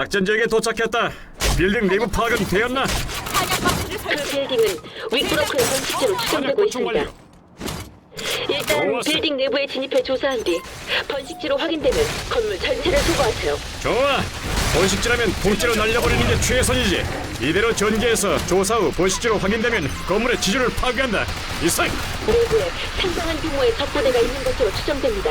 작전 지역에 도착했다. 빌딩 내부 파악은 되었나? 그 빌딩은 윗브로크의 번식지로 추정되고 있습니다. 일단 좋았어. 빌딩 내부에 진입해 조사한 뒤 번식지로 확인되면 건물 전체를 소거하세요. 좋아. 번식지라면 통째로 날려버리는 게 최선이지. 이대로 전개해서 조사 후 번식지로 확인되면 건물의 지주를 파괴한다. 이상. 내부에 상당한 규모의 적부대가 있는 것으로 추정됩니다.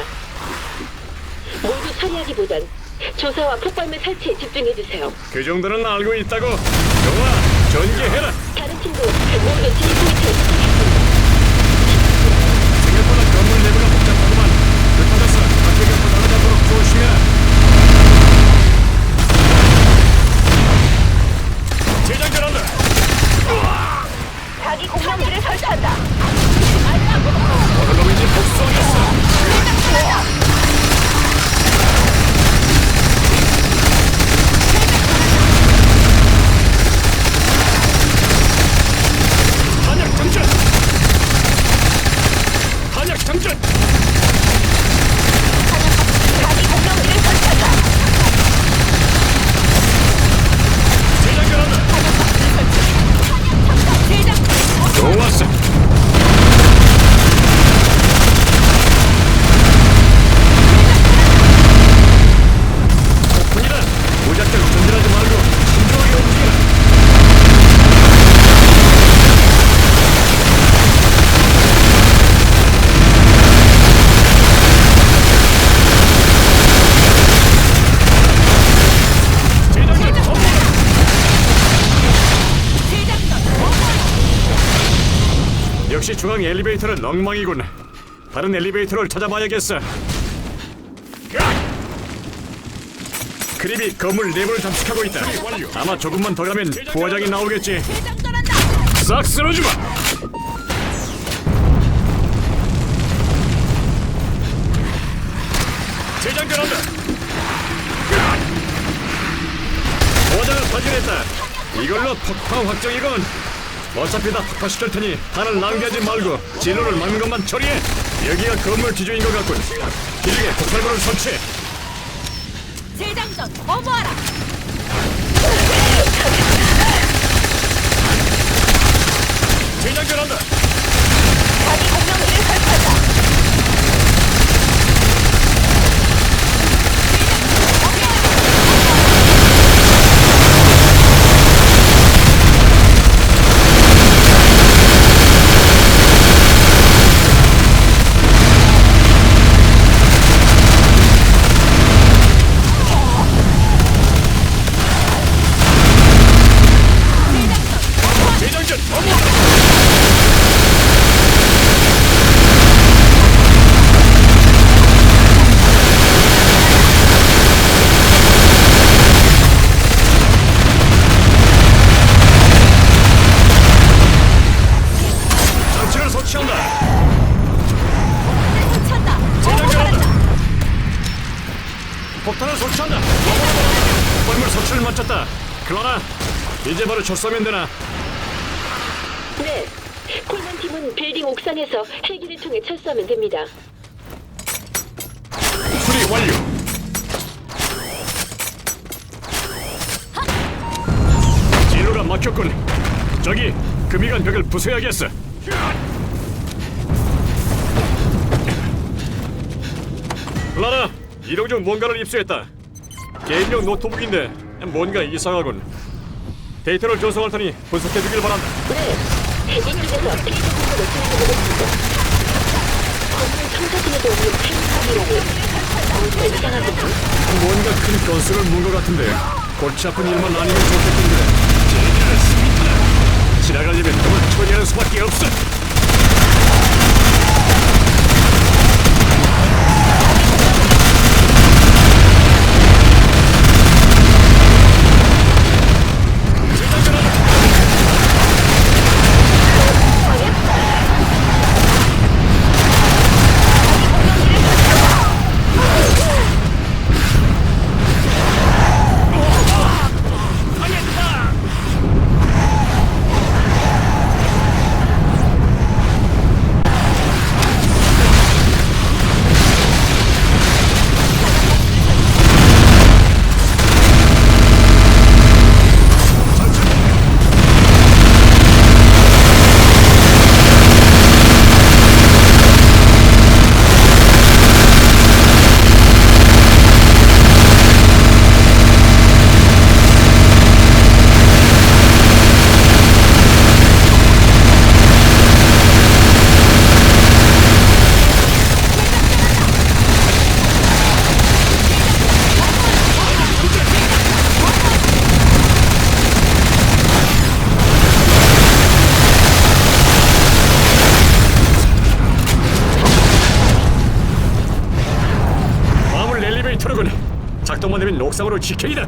모두 처리하기보단 조사와 폭발물 설치에 집중해 주세요. 그 정도는 알고 있다고. 좋아. 전개해라. 다른 친구 모두 진입 포인트에 좋 중앙 엘리베이터는 엉망이군. 다른 엘리베이터를 찾아봐야겠어. 크립이 건물 내부를 잠식하고 있다. 아마 조금만 더 가면 부화장이 나오겠지. 싹 쓸어주마. 재장전한다. 부화장을 발견했다. 이걸로 폭파 확정이건. 어차피 다 폭파시킬 테니 탄을 낭비하지 말고 진로를 막는 것만 처리해. 여기가 건물 기준인 것 같군. 기둥에 폭발물을 설치해. 재장전 어머하라 재장전한다. 이제 바로 철수하면 되나? 네. 콜만 팀은 빌딩 옥상에서 헬기를 통해 철수하면 됩니다. 수리 완료. 진로가 막혔군. 저기 금이간 벽을 부숴야겠어. 라라, 이동 중 뭔가를 입수했다. 개인용 노트북인데 뭔가 이상하군. 데이터를 전송할 테니 분석해 주길 바란다. 네. 이쪽에서 진행해보겠습니다. 건물 청사진에도 없는 헬기라니. 뭔가 이상하군요. 뭔가 큰 건수를 문것 같은데 골치 아픈 일만 아니면 좋겠던데. 지나가려면 그걸 처리하는 수밖에 없어. 옥상으로 지켜이다.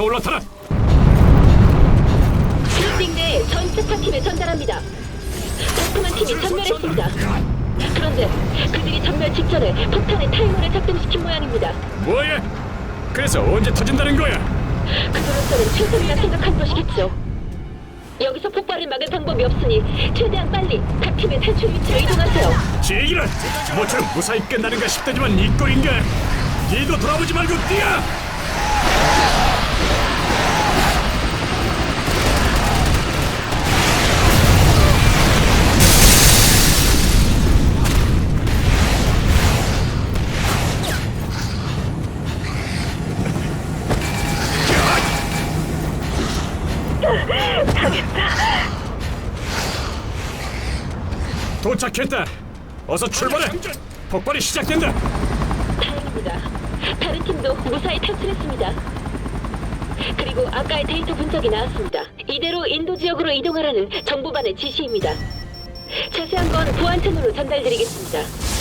어서 올라타라. 빌딩 내 전체 파팀에 전달합니다. 달콤한 팀이 전멸했습니다. 그런데 그들이 전멸 직전에 폭탄의 타이머를 작동시킨 모양입니다. 뭐야? 그래서 언제 터진다는 거야? 그들로서는 최선이라 생각한 것이겠죠. 여기서 폭발을 막을 방법이 없으니 최대한 빨리 각 팀의 탈출 위치로 이동하세요. 제기란 모처럼 무사히 끝나는가 싶더니만 이 꼴인가? 뒤도 돌아보지 말고 뛰어! 도착했다. 어서 출발해. 폭발이 시작된다. 다행입니다. 다른 팀도 무사히 탈출했습니다. 그리고 아까의 데이터 분석이 나왔습니다. 이대로 인도 지역으로 이동하라는 정보반의 지시입니다. 자세한 건 보안 채널로 전달드리겠습니다.